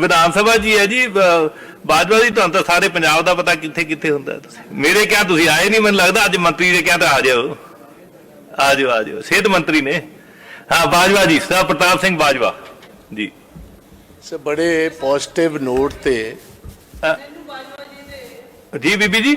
ਵਿਧਾਨ ਸਭਾ ਜੀ ਹੈ ਜੀ ਬਾਜਵਾ ਜੀ ਤੁਹਾਨੂੰ ਤਾਂ ਸਾਰੇ ਪੰਜਾਬ ਦਾ ਪਤਾ ਕਿੱਥੇ ਕਿੱਥੇ ਹੁੰਦਾ ਤੁਸੀਂ। ਮੇਰੇ ਕਿਹਾ ਤੁਸੀਂ ਆਏ ਨਹੀਂ ਮੈਨੂੰ ਲੱਗਦਾ ਅੱਜ ਮੰਤਰੀ ਨੇ ਕਿਹਾ ਤਾਂ ਆ ਜਾਓ। ਆ ਜਾਓ ਆ ਜਾਓ। ਸਿਹਤ ਮੰਤਰੀ ਨੇ। ਹਾਂ ਬਾਜਵਾ ਜੀ ਸਰ ਪ੍ਰਤਾਪ ਸਿੰਘ ਬਾਜਵਾ। ਜੀ। ਸੇ ਬੜੇ ਪੋਜ਼ਿਟਿਵ ਨੋਟ ਤੇ ਜੀ ਬੀਬੀ ਜੀ।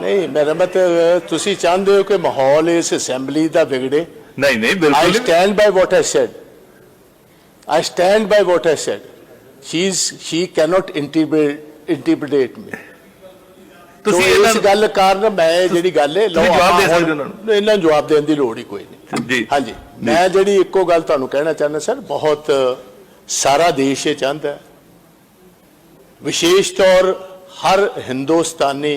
ਨਹੀਂ ਮੇਰਾ ਮਤਲਬ ਤੁਸੀਂ ਚਾਹੁੰਦੇ ਹੋ ਕਿ ਮਾਹੌਲ ਇਸ ਅਸੈਂਬਲੀ ਦਾ ਵਿਗੜੇ ਨਹੀਂ ਨਹੀਂ ਬਿਲਕੁਲ ਨਹੀਂ। stand by what I said. I stand by what I said. She's she cannot interpret interpret me. ਤੁਸੀਂ ਇਸ ਗੱਲ ਕਾਰਨ ਮੈਂ ਜਿਹੜੀ ਗੱਲ ਹੈ ਤੁਸੀਂ ਜਵਾਬ ਦੇ ਸਕਦੇ ਉਹਨਾਂ ਨੂੰ। ਇਹਨਾਂ ਨੂੰ ਜਵਾਬ ਦੇਣ ਦੀ ਲੋੜ ਹੀ ਕੋਈ ਨਹੀਂ ਜੀ ਹਾਂਜੀ ਮੈਂ ਜਿਹੜੀ ਇੱਕੋ ਗੱਲ ਤੁਹਾਨੂੰ ਕਹਿਣਾ ਚਾਹੁੰਦਾ ਸਰ ਬਹੁਤ ਸਾਰਾ ਦੇਸ਼ ਇਹ ਚਾਹੁੰਦਾ ਵਿਸ਼ੇਸ਼ ਤੌਰ ਹਰ ਹਿੰਦੁਸਤਾਨੀ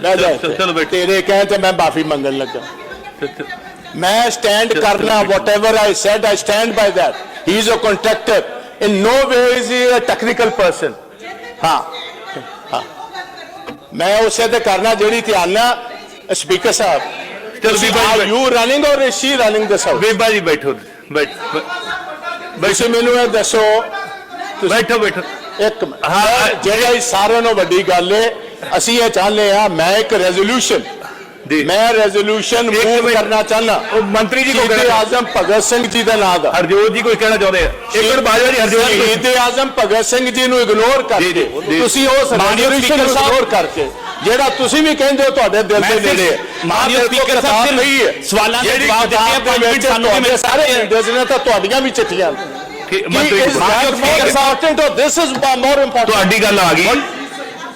ਬਹਿ ਜਾ ਚਲੋ- ਚਲੋ ਬੈਠੋ। ਤੇਰੇ ਕਹਿਣ ਤੇ ਮੈਂ ਮਾਫੀ ਮੰਗਣ ਲੱਗਾ। ਮੈਂ ਸਟੈਂਡ ਕਰਨਾ whatever I said I stand by that. He is a contractor. In no way is he a technical person. ਹਾਂ ਹਾਂ ਮੈਂ ਉਸੇ ਤੇ ਕਰਨਾ ਜਿਹੜੀ ਧਿਆਨ ਨਾਲ ਸਪੀਕਰ ਸਾਹਿਬ। ਚਲੋ ਤੁਸੀਂ ਬੀਬਾ ਜੀ you running or is she running this house ਬੀਬਾ ਜੀ ਬੈਠੋ ਬੈਠ। ਤੁਸੀਂ ਮੈਨੂੰ ਇਹ ਦੱਸੋ। ਬੈਠੋ ਬੈਠੋ। ਇੱਕ ਮਿੰਟ। ਹਾਂ, ਹਾਂ। ਜਿਹੜੀ ਸਾਰਿਆਂ ਨੂੰ ਵੱਡੀ ਗੱਲ ਹੈ ਅਸੀਂ ਇਹ ਚਾਹੁੰਦੇ ਆ ਮੈਂ ਇੱਕ ਰੈਜ਼ੋਲੂਸ਼ਨ ਮੈਂ ਰੈਜ਼ੋਲੂਸ਼ਨ ਮੂਵ। ਕਰਨਾ ਚਾਹੁੰਦਾ। ਉਹ ਮੰਤਰੀ ਜੀ ਕੋ ਕਹਿਣਾ ਆਜ਼ਮ ਭਗਤ ਸਿੰਘ ਜੀ ਦਾ ਨਾਮ ਦਾ। ਹਰਜੋਤ ਜੀ ਕੋਈ ਕਹਿਣਾ ਚਾਹੁੰਦੇ ਆ? ਇੱਕ ਬਾਜਵਾ ਜੀ ਹਰਜੋਤ ਜੀ। ਸ਼ਹੀਦ ਆਜ਼ਮ ਭਗਤ ਸਿੰਘ ਜੀ ਨੂੰ ਇਗਨੋਰ ਕਰਕੇ। ਤੁਸੀਂ ਉਸ ਮਾਨਯੋਗ ਰੈਜ਼ੋਲੂਸ਼ਨ ਨੂੰ ਸਪੀਕਰ ਸਾਹਿਬ- ਇਗਨੋਰ ਕਰਕੇ ਜਿਹੜਾ ਤੁਸੀਂ ਵੀ ਕਹਿੰਦੇ ਹੋ ਤੁਹਾਡੇ ਦਿਲ ਦੇ ਨੇੜੇ। ਮਾਨਯੋਗ ਮੇਰੇ ਸਪੀਕਰ ਸਾਹਿਬ ਸਿਰਫ ਪਈ ਹੈ। ਸਵਾਲਾਂ ਦੇ ਜਵਾਬ ਦਿੱਤੇ ਆ, ਕਿਤਾਬ ਦੇ ਪੰਜ ਮਿੰਟ ਵਿੱਚ ਸਾਨੂੰ ਵੀ ਮਿਲ ਤੁਹਾਡੇ ਸਾਰੇ। ਲੀਡਰਸ ਨੇ ਤਾਂ ਤੁਹਾਡੀਆਂ ਵੀ ਚਿੱਠੀਆਂ ਕਿ ਮੰਤਰੀ is ਜੀ, that more important or this is more important ਤੁਹਾਡੀ ਗੱਲ ਆ ਗਈ।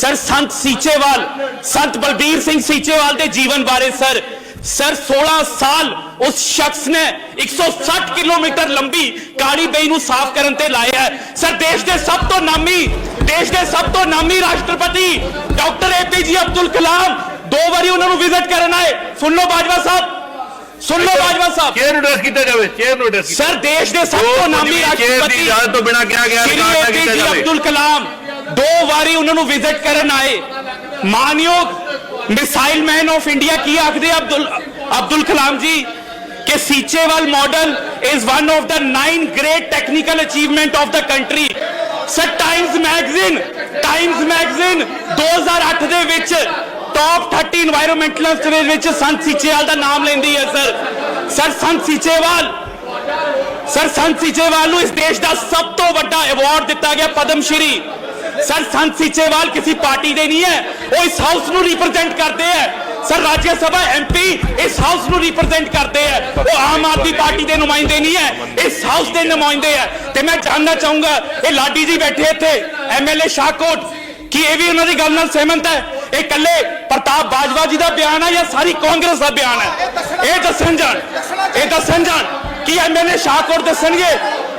ਸਰ ਸੰਤ ਸੀਚੇਵਾਲ ਸੰਤ ਬਲਬੀਰ ਸਿੰਘ ਸੀਚੇਵਾਲ ਦੇ ਜੀਵਨ ਬਾਰੇ ਸਰ। ਸਰ 16 ਸਾਲ ਉਸ ਸ਼ਖਸ ਨੇ 160 ਕਿਲੋਮੀਟਰ ਲੰਬੀ ਕਾਲੀ ਬਈ ਨੂੰ ਸਾਫ਼ ਕਰਨ ਤੇ ਲਾਇਆ ਸਰ ਦੇਸ਼ ਦੇ ਸਭ ਤੋਂ ਨਾਮੀ ਦੇਸ਼ ਦੇ ਸਭ ਤੋਂ ਨਾਮੀ ਰਾਸ਼ਟਰਪਤੀ ਡਾਕਟਰ ਏਪੀਜੀ ਅਬਦੁਲ ਕਲਾਮ ਦੋ ਵਾਰੀ ਉਹਨਾਂ ਨੂੰ ਵਿਜ਼ਿਟ ਕਰਨ ਆਏ। ਸੁਣ ਲਓ ਬਾਜਵਾ ਸਾਹਿਬ। ਸੁਣ ਲਓ ਬਾਜਵਾ ਸਾਹਿਬ। ਚੇਅਰ ਨੂੰ ਕੀਤਾ ਜਾਵੇ ਚੇਅਰ ਨੂੰ ਸਰ ਦੇਸ਼ ਦੇ ਸਭ ਤੋਂ ਨਾਮੀ ਚੇਅਰ ਦੀ ਰਾਸ਼ਟਰਪਤੀ ਇਜਾਜ਼ਤ ਤੋਂ ਬਿਨਾਂ ਕਿਹਾ ਗਿਆ ਰਿਕਾਰਡ ਕੀਤਾ ਜਾਵੇ। ਅਬਦੁਲ ਕਲਾਮ। ਦੋ ਵਾਰੀ ਉਹਨਾਂ ਨੂੰ ਵਿਜ਼ਿਟ ਕਰਨ ਆਏ। ਮਾਨਯੋਗ ਮਿਸਾਈਲ ਮੈਨ ਆਫ ਇੰਡੀਆ ਕੀ ਆਖਦੇ ਅਬਦੁਲ ਅਬਦੁਲ ਕਲਾਮ ਜੀ? ਕਿ Seechewal model is one of the 9 great technical achievement of the country sir Times magazine Times magazine 2008 ਦੇ ਵਿੱਚ ਟੌਪ 30 এনवायरमेंटਲਿਸਟ ਦੇ ਵਿੱਚ ਸੰਤ ਸੀਚੇਵਾਲ ਦਾ ਨਾਮ ਲੈਂਦੀ ਹੈ sir sir Sant Seechewal sir Sant Seechewal ਨੂੰ ਇਸ ਦੇਸ਼ ਦਾ ਸਭ ਤੋਂ ਵੱਡਾ ਅਵਾਰਡ ਦਿੱਤਾ ਗਿਆ ਪਦਮ ਸ਼੍ਰੀ। ਸਰ ਸੰਤ ਸੀਚੇਵਾਲ ਕਿਸੇ ਪਾਰਟੀ ਦੇ ਨਹੀਂ ਹੈ। ਉਹ ਇਸ ਹਾਊਸ ਨੂੰ ਰਿਪਰੈਜ਼ੈਂਟ ਕਰਦੇ ਹੈ। ਸਰ ਰਾਜ ਸਭਾ ਐਮਪੀ ਇਸ ਹਾਊਸ ਨੂੰ ਰਿਪਰੈਜ਼ੈਂਟ ਕਰਦੇ ਆ ਉਹ ਆਮ ਆਦਮੀ ਪਾਰਟੀ ਦੇ ਨੁਮਾਇੰਦੇ ਨਹੀਂ ਹੈ। ਇਸ ਹਾਊਸ ਦੇ ਨੁਮਾਇੰਦੇ ਆ ਤੇ ਮੈਂ ਜਾਣਨਾ ਚਾਹੂੰਗਾ ਇਹ ਲਾਡੀ ਜੀ ਬੈਠੇ ਇੱਥੇ ਐਮਐਲਏ ਸ਼ਾਹਕੋਟ ਕੀ ਇਹ ਵੀ ਉਹਨਾਂ ਦੀ ਗੱਲ ਨਾਲ ਸਹਿਮਤ ਹੈ? ਇਹ ਇਕੱਲੇ ਪ੍ਰਤਾਪ ਬਾਜਵਾ ਜੀ ਦਾ ਬਿਆਨ ਹੈ ਜਾਂ ਸਾਰੀ ਕਾਂਗਰਸ ਦਾ ਬਿਆਨ ਹੈ? ਇਹ ਦੱਸਣ ਜਾਣ। ਇਹ ਦੱਸਣ ਜਾਣ ਕੀ ਐਮਐਲਏ ਸ਼ਾਹਕੋਟ ਦੱਸਣਗੇ?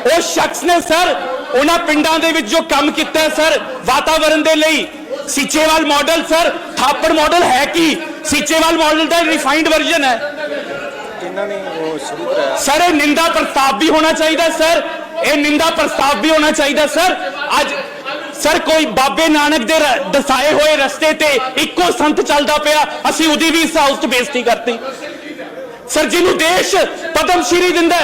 ਉਹ ਸ਼ਖਸ ਨੇ ਸਰ ਉਹਨਾਂ ਪਿੰਡਾਂ ਦੇ ਵਿੱਚ ਜੋ ਕੰਮ ਕੀਤਾ ਸਰ ਵਾਤਾਵਰਣ ਦੇ ਲਈ। Seechewal model sir Thapar model ਹੈ ਕੀ? ਸੀਚੇਵਾਲ ਮਾਡਲ ਦਾ ਰਿਫਾਈਨਡ ਵਰਜ਼ਨ ਹੈ। ਸਰ ਇਹ ਨਿੰਦਾ ਪ੍ਰਸਤਾਵ ਵੀ ਹੋਣਾ ਚਾਹੀਦਾ ਸਰ। ਇਹ ਨਿੰਦਾ ਪ੍ਰਸਤਾਵ ਵੀ ਹੋਣਾ ਚਾਹੀਦਾ ਸਰ। ਅੱਜ ਸਰ ਕੋਈ ਬਾਬੇ ਨਾਨਕ ਦੇ ਦਸਾਏ ਹੋਏ ਰਸਤੇ ਤੇ ਇੱਕੋ ਸੰਤ ਚੱਲਦਾ ਪਿਆ। ਅਸੀਂ ਉਹਦੀ ਵੀ ਇਸ ਹਾਊਸ 'ਚ ਬੇਇੱਜ਼ਤੀ ਕਰਤੀ। ਸਰ ਜਿਹਨੂੰ ਦੇਸ਼ ਪਦਮ ਸ਼੍ਰੀ ਦਿੰਦਾ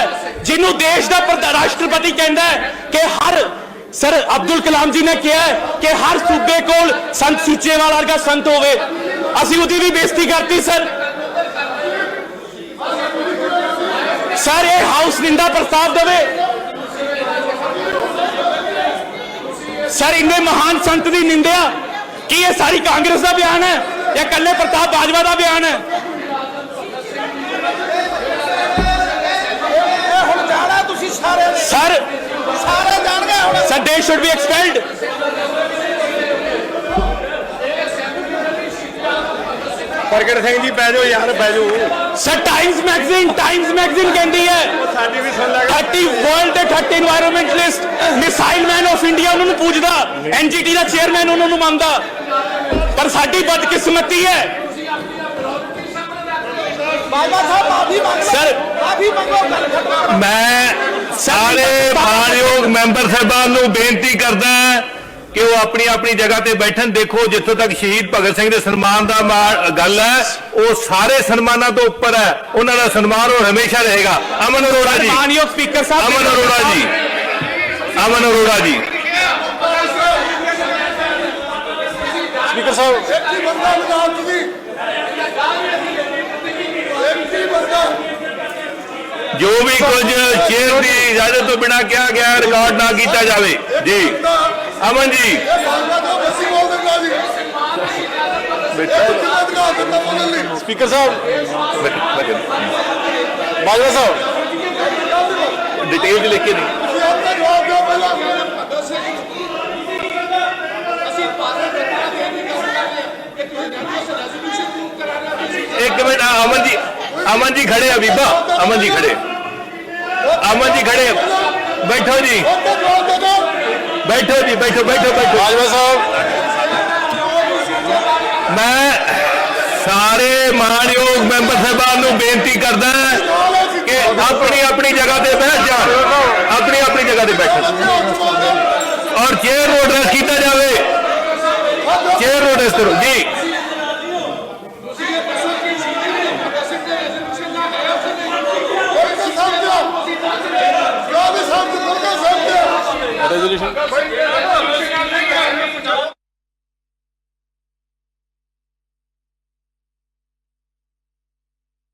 ਜਿਹਨੂੰ ਦੇਸ਼ ਦਾ ਰਾਸ਼ਟਰਪਤੀ ਕਹਿੰਦਾ ਹੈ ਕਿ ਹਰ ਸਰ ਅਬਦੁਲ ਕਲਾਮ ਜੀ ਨੇ ਕਿਹਾ ਕਿ ਹਰ ਸੂਬੇ ਕੋਲ ਸੰਤ ਸੂਚੇਵਾਲ ਵਰਗਾ ਸੰਤ ਹੋਵੇ। ਅਸੀਂ ਉਹਦੀ ਵੀ ਬੇਇੱਜ਼ਤੀ ਕਰਤੀ, ਸਰ। ਸਰ, ਇਹ ਹਾਊਸ ਨਿੰਦਾ ਪ੍ਰਸਤਾਵ ਦੇਵੇ। ਸਰ, ਇੰਨੇ ਮਹਾਨ ਸੰਤ ਦੀ ਨਿੰਦਿਆ, ਕੀ ਇਹ ਸਾਰੀ ਕਾਂਗਰਸ ਦਾ ਬਿਆਨ ਹੈ ਜਾਂ ਕੱਲੇ ਪ੍ਰਤਾਪ ਬਾਜਵਾ ਦਾ ਬਿਆਨ ਹੈ? ਸਰ ਸਾਰੇ ਜਾਣ ਗਏ ਹੁਣ। ਸਰ ਦੇ ਸ਼ੁੱਡ ਬੀ ਐਕਸਪੈਲਡ ਪ੍ਰਗਟ ਸਿੰਘ ਜੀ ਬਹਿ ਯਾਰ ਬਹਿ sir Times magazine Times magazine ਕਹਿੰਦੀ ਹੈ ਸਾਡੀ ਵੀ ਸੁਣ ਲੈ 30 ਵਰਲਡ ਦੇ 30 environment list missile man of India ਉਹਨਾਂ ਨੂੰ ਪੂਜਦਾ ਐਨਜੀਟੀ ਦਾ ਚੇਅਰਮੈਨ ਉਹਨਾਂ ਨੂੰ ਮੰਨਦਾ। ਪਰ ਸਾਡੀ ਬਦਕਿਸਮਤੀ ਹੈ। ਬਾਬਾ ਸਾਹਿਬ ਮਾਫੀ ਮੰਗ ਲਓ। ਮਾਫੀ ਮੰਗੋ। ਮੈਂ ਸਾਰੇ ਮਾਨਯੋਗ ਮੈਂਬਰ ਸਾਹਿਬਾਨ ਨੂੰ ਬੇਨਤੀ ਕਰਦਾ ਕਿ ਉਹ ਆਪਣੀ ਆਪਣੀ ਜਗ੍ਹਾ ਤੇ ਬੈਠਣ। ਦੇਖੋ ਜਿੱਥੋਂ ਤੱਕ ਸ਼ਹੀਦ ਭਗਤ ਸਿੰਘ ਦੇ ਸਨਮਾਨ ਦਾ ਗੱਲ ਹੈ ਉਹ ਸਾਰੇ ਸਨਮਾਨਾਂ ਤੋਂ ਉੱਪਰ ਹੈ। ਉਹਨਾਂ ਦਾ ਸਨਮਾਨ ਉਹ ਹਮੇਸ਼ਾ ਰਹੇਗਾ। ਅਮਨ ਅਰੋੜਾ ਜੀ। ਮਾਨਯੋਗ ਸਪੀਕਰ ਸਾਹਿਬ ਅਮਨ ਅਰੋੜਾ ਜੀ। ਅਮਨ ਅਰੋੜਾ ਜੀ। ਸਪੀਕਰ ਸਾਹਿਬ ਇੱਕ ਬੰਦਾ ਲਗਾਓ ਤੁਸੀਂ ਇੱਕ ਬੰਦਾ ਜੋ ਵੀ ਕੁਝ ਚੇਅਰ ਦੀ ਇਜਾਜ਼ਤ ਤੋਂ ਬਿਨਾ ਕਿਹਾ ਗਿਆ ਰਿਕਾਰਡ ਨਾ ਕੀਤਾ ਜਾਵੇ ਜੀ ਅਮਨ ਜੀ ਇਹ ਬਾਬਾ ਤੋਂ ਬਸੀ ਬੋਲ ਦਿੰਦਾ ਜੀ ਬੇਟਾ ਲਗਾਓ ਦਿੰਦਾ ਬੋਲਣ ਲਈ ਅਮਨ ਜੀ ਜੀ ਖੜੇ ਆ ਬੀਬਾ ਅਮਨ ਜੀ ਖੜੇ। ਅਮਨ ਜੀ ਖੜੇ। ਬੈਠੋ ਜੀ। ਬੈਠੋ ਜੀ ਬੈਠੋ ਬੈਠੋ ਬੈਠੋ। ਬਾਜਵਾ ਸਾਹਿਬ। ਮੈਂ ਸਾਰੇ ਮਾਨਯੋਗ ਮੈਂਬਰ ਸਾਹਿਬਾਨ ਨੂੰ ਬੇਨਤੀ ਕਰਦਾ ਕਿ ਆਪਣੀ ਆਪਣੀ ਜਗ੍ਹਾ ਤੇ ਬੈਠ ਜਾਣ ਆਪਣੀ ਆਪਣੀ ਜਗ੍ਹਾ ਤੇ ਬੈਠੋ। ਔਰ ਚੇਅਰ ਰੋਡ ਰੈਸ ਕੀਤਾ ਜਾਵੇ ਚੇਅਰ ਰੋਡ ਰੈਸ ਕਰੋ। ਜੀ ਕੋਈ ਤਾਂ ਸਮਝ ਦਿਓ ਜੋ ਵੀ ਸਮਝ ਕੋਈ ਸਮਝ ਦਿਓ ਰੈਜ਼ੋਲੂਸ਼ਨ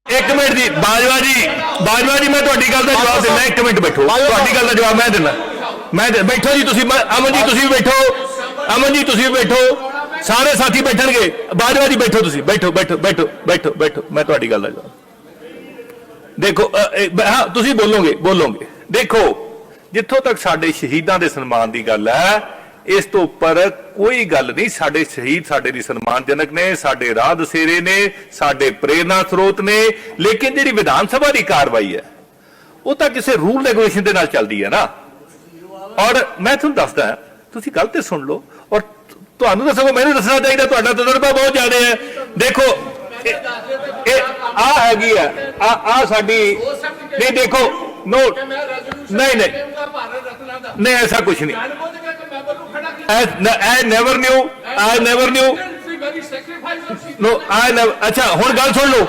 ਇੱਕ ਮਿੰਟ ਜੀ ਬਾਜਵਾ ਜੀ ਬਾਜਵਾ ਜੀ ਮੈਂ ਤੁਹਾਡੀ ਗੱਲ ਦਾ ਜਵਾਬ ਦਿੰਦਾ ਇੱਕ ਮਿੰਟ ਬੈਠੋ। ਬਾਜਵਾ ਤੁਹਾਡੀ ਗੱਲ ਦਾ ਜਵਾਬ ਮੈਂ ਦਿੰਦਾ। ਮੈਂ ਦੇ- ਬੈਠੋ ਜੀ ਤੁਸੀਂ ਬ- ਅਮਨ ਜੀ ਤੁਸੀਂ ਵੀ ਬੈਠੋ। ਅਮਨ ਜੀ ਤੁਸੀਂ ਵੀ ਬੈਠੋ। ਸਾਰੇ ਸਾਥੀ ਬੈਠਣਗੇ। ਬਾਜਵਾ ਜੀ ਬੈਠੋ ਤੁਸੀਂ। ਬੈਠੋ ਬੈਠੋ ਬੈਠੋ ਬੈਠੋ ਬੈਠੋ। ਮੈਂ ਤੁਹਾਡੀ ਗੱਲ ਦਾ ਜਵਾਬ ਦੇਖੋ ਅ, ਇਹ, ਬ- ਹਾਂ ਤੁਸੀਂ ਬੋਲੋਗੇ ਬੋਲੋਗੇ। ਦੇਖੋ ਜਿੱਥੋਂ ਤੱਕ ਸਾਡੇ ਸ਼ਹੀਦਾਂ ਦੇ ਸਨਮਾਨ ਦੀ ਗੱਲ ਹੈ, ਇਸ ਤੋਂ ਉੱਪਰ ਕੋਈ ਗੱਲ ਨਹੀਂ। ਸਾਡੇ ਸ਼ਹੀਦ ਸਾਡੇ ਲਈ ਸਨਮਾਨਜਨਕ ਨੇ, ਸਾਡੇ ਰਾਹ ਦਸੇਰੇ ਨੇ, ਸਾਡੇ ਪ੍ਰੇਰਨਾ ਸਰੋਤ ਨੇ, ਲੇਕਿਨ ਜਿਹੜੀ ਵਿਧਾਨ ਸਭਾ ਦੀ ਕਾਰਵਾਈ ਹੈ, ਉਹ ਤਾਂ ਕਿਸੇ ਰੂਲ ਰੈਗੂਲੇਸ਼ਨ ਦੇ ਨਾਲ ਚੱਲਦੀ ਹੈ ਨਾ। ਔਰ ਮੈਂ ਤੁਹਾਨੂੰ ਦੱਸਦਾ ਤੁਸੀਂ ਗੱਲ ਤੇ ਸੁਣ ਲਓ ਔਰ ਤੁਹਾਨੂੰ ਤਾਂ ਸਗੋਂ ਮੈਨੂੰ ਦੱਸਣਾ ਚਾਹੀਦਾ, ਤੁਹਾਡਾ ਤਜਰਬਾ ਬਹੁਤ ਜ਼ਿਆਦਾ ਹੈ। ਦੇਖੋ, ਇਹ- ਇਹ ਆ ਹੈਗੀ ਹੈ ਆ ਆ ਸਾਡੀ ਨਹੀਂ, ਦੇਖੋ ਨੋਟ ਨਹੀਂ ਨਹੀਂ। ਨਹੀਂ, ਐਸਾ ਕੁਝ ਨਹੀਂ। I never knew I never knew no I never ਅੱਛਾ, ਹੁਣ ਗੱਲ ਸੁਣ ਲਓ।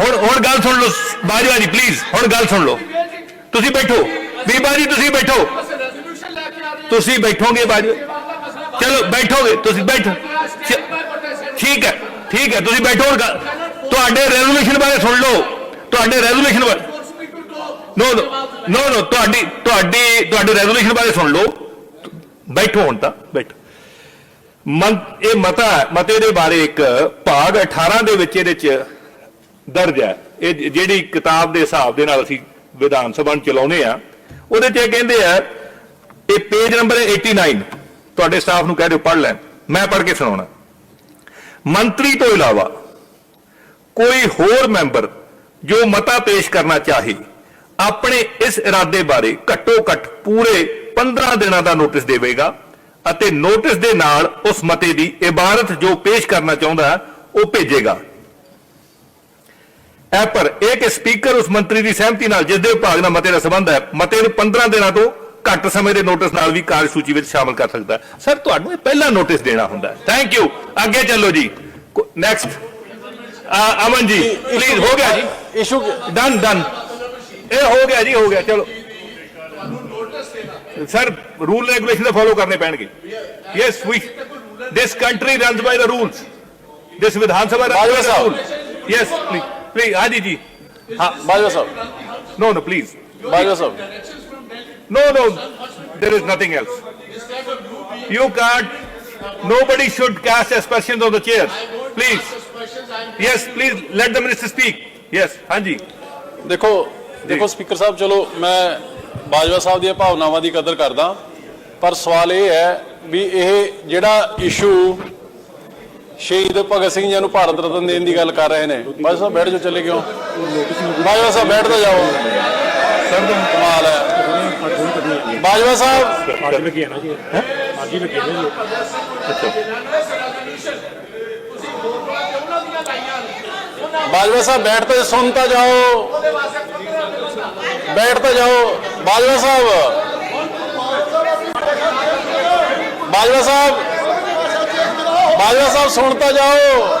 ਹੁਣ ਹੁਣ ਗੱਲ ਸੁਣ ਲਓ ਬਾਜਵਾ ਜੀ ਪਲੀਜ਼ ਹੁਣ ਗੱਲ ਸੁਣ ਲਓ। ਤੁਸੀਂ ਬੈਠੋ। ਬੀਬਾ ਜੀ ਤੁਸੀਂ ਬੈਠੋ। ਤੁਸੀਂ ਬੈਠੋਗੇ ਬਾਜਵਾ ਚਲੋ, ਬੈਠੋਗੇ, ਤੁਸੀਂ ਬੈਠੋ। ਠੀਕ ਹੈ ਠੀਕ ਹੈ, ਤੁਸੀਂ ਬੈਠੋ, ਹੁਣ ਗੱਲ- ਤੁਹਾਡੇ ਰੈਜ਼ੋਲੂਸ਼ਨ ਬਾਰੇ ਸੁਣ ਲਓ। ਤੁਹਾਡੇ ਰੈਜ਼ੋਲੂਸ਼ਨ ਬਾਰੇ ਨੋ ਨੋ ਨੋ ਨੋ ਤੁਹਾਡੀ ਤੁਹਾਡੀ ਤੁਹਾਡੇ ਰੈਜ਼ੋਲੂਸ਼ਨ ਬਾਰੇ ਸੁਣ ਲਓ। ਬੈਠੋ ਹੁਣ ਤਾਂ ਬੈਠੋ। ਮਨ ਇਹ ਮਤਾ ਹੈ, ਮਤੇ ਦੇ ਬਾਰੇ ਇੱਕ ਭਾਗ 18 ਦੇ ਵਿੱਚ ਇਹਦੇ ਚ ਦਰਜ ਹੈ। ਇਹ ਜਿਹੜੀ ਕਿਤਾਬ ਦੇ ਹਿਸਾਬ ਦੇ ਨਾਲ ਅਸੀਂ ਵਿਧਾਨ ਸਭਾ ਨੂੰ ਚਲਾਉਨੇ ਆ ਉਹਦੇ ਚ ਇਹ ਕਹਿੰਦੇ ਆ ਇਹ ਪੇਜ ਨੰਬਰ 89 ਤੁਹਾਡੇ ਸਟਾਫ ਨੂੰ ਕਹਿ ਦਿਓ ਪੜ੍ਹ ਲੈਣ। ਮੈਂ ਪੜ੍ਹ ਕੇ ਸੁਣਾਉਣਾ। ਮੰਤਰੀ ਤੋਂ ਇਲਾਵਾ ਕੋਈ ਹੋਰ ਮੈਂਬਰ ਜੋ ਮਤਾ ਪੇਸ਼ ਕਰਨਾ ਚਾਹੇ ਆਪਣੇ ਇਸ ਇਰਾਦੇ ਬਾਰੇ ਘੱਟੋ ਘੱਟ ਪੂਰੇ 15 ਦਿਨਾਂ ਦਾ ਨੋਟਿਸ ਦੇਵੇਗਾ ਅਤੇ ਨੋਟਿਸ ਦੇ ਨਾਲ ਉਸ ਮਤੇ ਦੀ ਇਬਾਰਤ ਜੋ ਪੇਸ਼ ਕਰਨਾ ਚਾਹੁੰਦਾ ਹੈ ਉਹ ਭੇਜੇਗਾ। ਇਹ ਪਰ ਇਹ ਕਿ ਸਪੀਕਰ ਉਸ ਮੰਤਰੀ ਦੀ ਸਹਿਮਤੀ ਨਾਲ ਜਿਸ ਦੇ ਵਿਭਾਗ ਨਾਲ ਮਤੇ ਦਾ ਸੰਬੰਧ ਹੈ ਮਤੇ ਨੂੰ 15 ਦਿਨਾਂ ਤੋਂ ਘੱਟ ਸਮੇਂ ਦੇ ਨੋਟਿਸ ਨਾਲ ਵੀ ਕਾਰਜਸੂਚੀ ਵਿੱਚ ਸ਼ਾਮਲ ਕਰ ਸਕਦਾ ਹੈ। ਸਰ ਤੁਹਾਨੂੰ ਇਹ ਪਹਿਲਾ ਨੋਟਿਸ ਦੇਣਾ ਹੁੰਦਾ ਹੈ। ਥੈਂਕ ਯੂ ਅੱਗੇ ਚੱਲੋ ਜੀ। ਨੈਕਸਟ ਅਮਨ ਜੀ ਪਲੀਜ਼ ਹੋ ਗਿਆ ਜੀ। ਇਸ਼ੂ ਡਨ ਡਨ ਇਹ ਹੋ ਗਿਆ ਜੀ ਹੋ ਗਿਆ ਚਲੋ ਸਰ ਰੂਲ ਰੈਗੂਲੇਸ਼ਨ ਫੋਲੋ ਕਰਨੇ ਪੈਣਗੇ yes we this country runs by the rules this Vidhan Sabha Bajwa Sahib. Yes please please ਹਾਂਜੀ ਜੀ ਹਾਂ Bajwa Sahib no no please Bajwa Sahib No, no, there is nothing else. You can't, nobody should cast aspersions on the chair. Please. Yes, please let the minister speak. Yes, Hanji. ਦੇਖੋ ਦੇਖੋ speaker ਸਾਹਿਬ ਚਲੋ ਮੈਂ ਬਾਜਵਾ ਸਾਹਿਬ ਦੀਆਂ ਭਾਵਨਾਵਾਂ ਦੀ ਕਦਰ ਕਰਦਾ ਪਰ ਸਵਾਲ ਇਹ ਹੈ ਵੀ ਇਹ ਜਿਹੜਾ ਇਸ਼ੂ ਸ਼ਹੀਦ ਭਗਤ ਸਿੰਘ ਜੀ ਨੂੰ ਭਾਰਤ ਰਤਨ ਦੇਣ ਦੀ ਗੱਲ ਕਰ ਰਹੇ ਨੇ ਬਾਜਵਾ ਸਾਹਿਬ ਬੈਠ ਜਾਓ ਚੱਲੇ ਕਿਉਂ? ਬਾਜਵਾ ਸਾਹਿਬ ਬੈਠ ਤਾਂ ਜਾਓ। ਸਰ ਕਮਾਲ ਹੈ। ਬਾਜਵਾ ਸਾਹਿਬ। ਅੱਜ ਲੱਗੀ ਹੈ ਨਾ ਜੀ। ਅੱਜ ਹੀ ਲੱਗੀ ਹੈ ਜੀ। ਬਾਜਵਾ ਸਾਹਿਬ ਬੈਠ ਤਾਂ ਸੁਣ ਤਾਂ ਜਾਓ। ਬੈਠ ਤਾਂ ਜਾਓ ਬਾਜਵਾ ਸਾਹਿਬ। ਬਾਜਵਾ ਸਾਹਿਬ। ਬਾਜਵਾ ਸਾਹਿਬ ਸੁਣ ਤਾਂ ਜਾਓ।